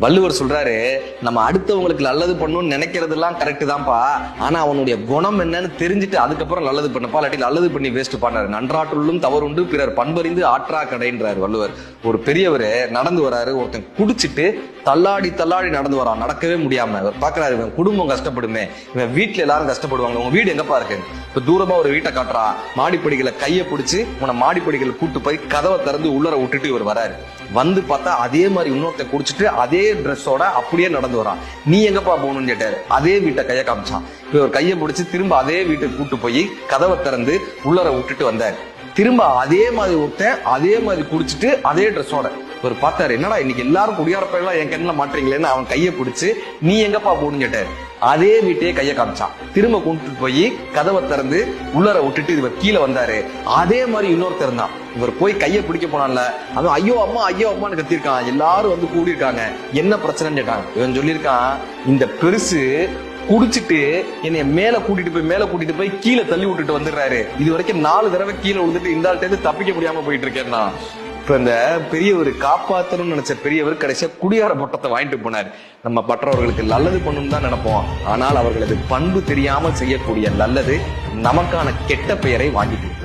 வள்ளுவர் சொல்றாரு நம்ம அடுத்தவங்களுக்கு நல்லது பண்ணணும்னு நினைக்கிறதெல்லாம் கரெக்ட் தான்ப்பா. ஆனா அவனுடைய குணம் என்னன்னு தெரிஞ்சுட்டு அதுக்கப்புறம் நல்லது பண்ணப்பா இல்லாட்டி நல்லது பண்ணி வேஸ்ட் பண்ணாரு. நன்றாற்றுள்ளும் தவறுண்டு பிறர் பண்பறிந்து ஆற்றா கடைன்றாரு வள்ளுவர். ஒரு பெரியவர் நடந்து வராரு ஒருத்தன் குடிச்சிட்டு தள்ளாடி தள்ளாடி நடந்து வரான். நடக்கவே முடியாம. பாக்குறாரு இவன் குடும்பம் கஷ்டப்படுமே. இவன் வீட்டுல எல்லாரும் கஷ்டப்படுவாங்க. உங்க வீடு எங்கப்பா இருக்கு? இப்ப தூரமா ஒரு வீட்டை காட்டுறா மாடிப்படிகளை கையை பிடிச்சி உன மாடிப்படிகளை கூட்டு போய் கதவை திறந்து உள்ளர விட்டுட்டு இவர் வராரு. வந்து பார்த்தா அதே மாதிரி இன்னொருத்த குடிச்சிட்டு அதே ட்ரெஸ்ஸோட அப்படியே நடந்து வரான். நீ எங்கப்பா போகணும்னு கேட்டாரு. அதே வீட்டை கையை காமிச்சான். இப்போ ஒரு கையை முடிச்சு திரும்ப அதே வீட்டுக்கு கூட்டு போய் கதவை திறந்து உள்ளர விட்டுட்டு வந்தார். திரும்ப அதே மாதிரி ஒருத்தன் அதே மாதிரி குடிச்சிட்டு அதே ட்ரெஸ்ஸோட இவர் பார்த்தாரு. என்னடா இன்னைக்கு எல்லாரும் குடியாரப்பெல்லாம் என் கண்ணில் மாட்டுறீங்களேன்னு அவன் கையை பிடிச்சு நீ எங்கப்பா போகணும்னு கேட்டாரு. அதே வீட்டையே கையை காமிச்சான் திரும்ப கொண்டு போய் கதவை திறந்து உள்ளர விட்டுட்டு இவர் கீழே வந்தாரு. அதே மாதிரி இன்னொருத்தர் தான். இவர் போய் கையை பிடிக்க போனான்ல. அவன் ஐயோ அம்மா ஐயோ அம்மான்னு கத்திருக்கான். எல்லாரும் வந்து கூடி இருக்காங்க என்ன பிரச்சனைன்னு கேட்டாங்க இவன் சொல்லியிருக்கான் இந்த பெருசு குடிச்சிட்டு என்னைய மேல கூட்டிட்டு போய் மேல கூட்டிட்டு போய் கீழே தள்ளி விட்டுட்டு வந்துடுறாரு. இது வரைக்கும் நாலு தடவை கீழே விழுந்துட்டு இந்த ஆள்கிட்ட தப்பிக்க முடியாம போயிட்டு இருக்கேன்னா இப்ப இந்த பெரியவர் காப்பாத்தணும்னு நினைச்ச பெரியவர் கடைசியா குடியார பட்டத்தை வாங்கிட்டு போனார். நம்ம மற்றவர்களுக்கு நல்லது பண்ணணும் தான் நினைப்போம். ஆனால் அவர்களது பண்பு தெரியாமல் செய்யக்கூடிய நல்லது நமக்கான கெட்ட பெயரை வாங்கிட்டு